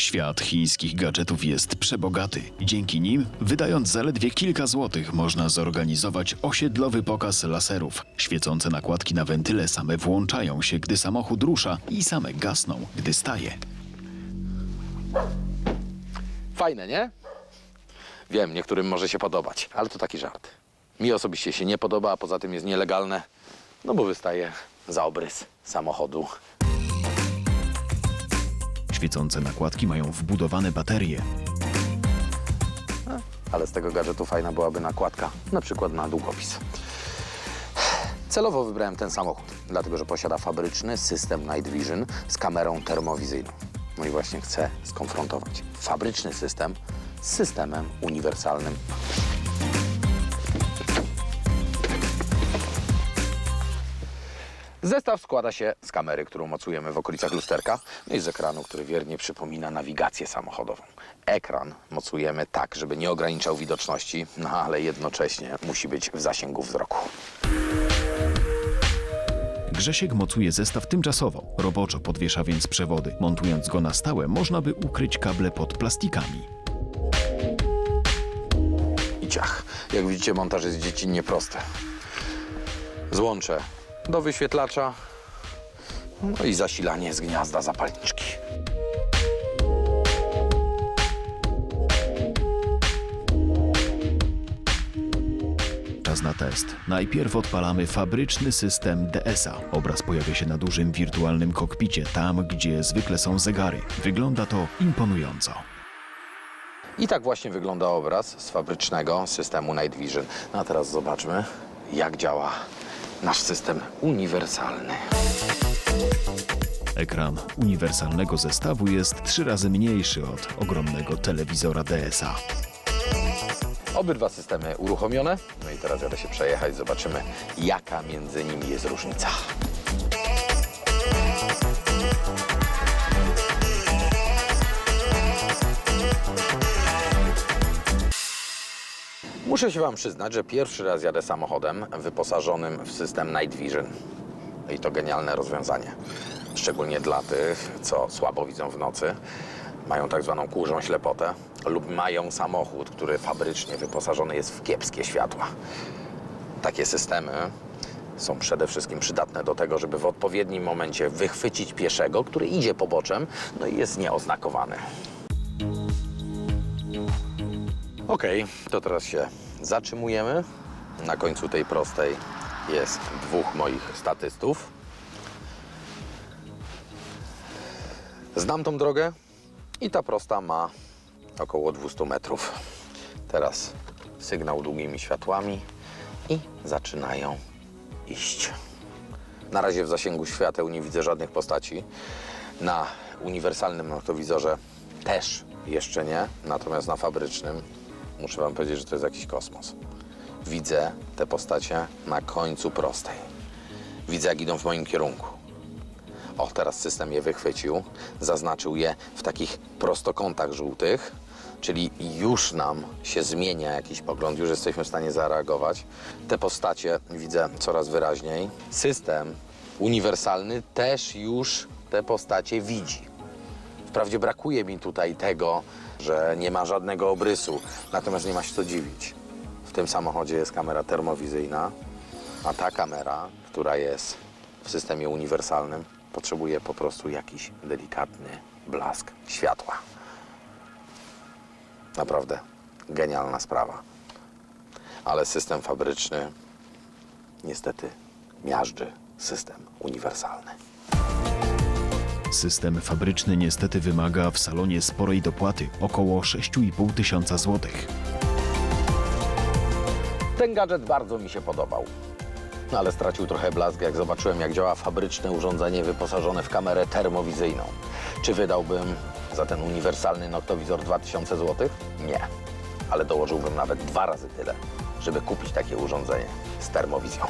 Świat chińskich gadżetów jest przebogaty. Dzięki nim, wydając zaledwie kilka złotych, można zorganizować osiedlowy pokaz laserów. Świecące nakładki na wentyle same włączają się, gdy samochód rusza i same gasną, gdy staje. Fajne, nie? Wiem, niektórym może się podobać, ale to taki żart. Mi osobiście się nie podoba, a poza tym jest nielegalne, no bo wystaje za obrys samochodu. Świecące nakładki mają wbudowane baterie. Ale z tego gadżetu fajna byłaby nakładka, na przykład na długopis. Celowo wybrałem ten samochód, dlatego że posiada fabryczny system Night Vision z kamerą termowizyjną. No i właśnie chcę skonfrontować fabryczny system z systemem uniwersalnym. Zestaw składa się z kamery, którą mocujemy w okolicach lusterka, no i z ekranu, który wiernie przypomina nawigację samochodową. Ekran mocujemy tak, żeby nie ograniczał widoczności, no ale jednocześnie musi być w zasięgu wzroku. Grzesiek mocuje zestaw tymczasowo, roboczo podwiesza więc przewody. Montując go na stałe, można by ukryć kable pod plastikami. I ciach. Jak widzicie, montaż jest dziecinnie prosty. Złącze do wyświetlacza, no i zasilanie z gniazda zapalniczki. Czas na test. Najpierw odpalamy fabryczny system DSA. Obraz pojawia się na dużym wirtualnym kokpicie, tam gdzie zwykle są zegary. Wygląda to imponująco. I tak właśnie wygląda obraz z fabrycznego systemu Night Vision. No a teraz zobaczmy, jak działa nasz system uniwersalny. Ekran uniwersalnego zestawu jest trzy razy mniejszy od ogromnego telewizora DSA. Obydwa systemy uruchomione. No i teraz jadę się przejechać, zobaczymy, jaka między nimi jest różnica. Muszę się Wam przyznać, że pierwszy raz jadę samochodem wyposażonym w system Night Vision. I to genialne rozwiązanie. Szczególnie dla tych, co słabo widzą w nocy, mają tak zwaną kurzą ślepotę lub mają samochód, który fabrycznie wyposażony jest w kiepskie światła. Takie systemy są przede wszystkim przydatne do tego, żeby w odpowiednim momencie wychwycić pieszego, który idzie poboczem, no i jest nieoznakowany. Okej, to teraz się zatrzymujemy. Na końcu tej prostej jest dwóch moich statystów. Znam tą drogę i ta prosta ma około 200 metrów. Teraz sygnał długimi światłami i zaczynają iść. Na razie w zasięgu świateł nie widzę żadnych postaci. Na uniwersalnym noktowizorze też jeszcze nie, natomiast na fabrycznym muszę Wam powiedzieć, że to jest jakiś kosmos. Widzę te postacie na końcu prostej. Widzę, jak idą w moim kierunku. O, teraz system je wychwycił, zaznaczył je w takich prostokątach żółtych, czyli już nam się zmienia jakiś pogląd, już jesteśmy w stanie zareagować. Te postacie widzę coraz wyraźniej. System uniwersalny też już te postacie widzi. Wprawdzie brakuje mi tutaj tego, że nie ma żadnego obrysu, natomiast nie ma się co dziwić. W tym samochodzie jest kamera termowizyjna, a ta kamera, która jest w systemie uniwersalnym, potrzebuje po prostu jakiś delikatny blask światła. Naprawdę genialna sprawa. Ale system fabryczny niestety miażdży system uniwersalny. System fabryczny niestety wymaga w salonie sporej dopłaty, około 6,5 tysiąca złotych. Ten gadżet bardzo mi się podobał. No, ale stracił trochę blask, jak zobaczyłem, jak działa fabryczne urządzenie wyposażone w kamerę termowizyjną. Czy wydałbym za ten uniwersalny noktowizor 2000 zł? Nie. Ale dołożyłbym nawet dwa razy tyle, żeby kupić takie urządzenie z termowizją.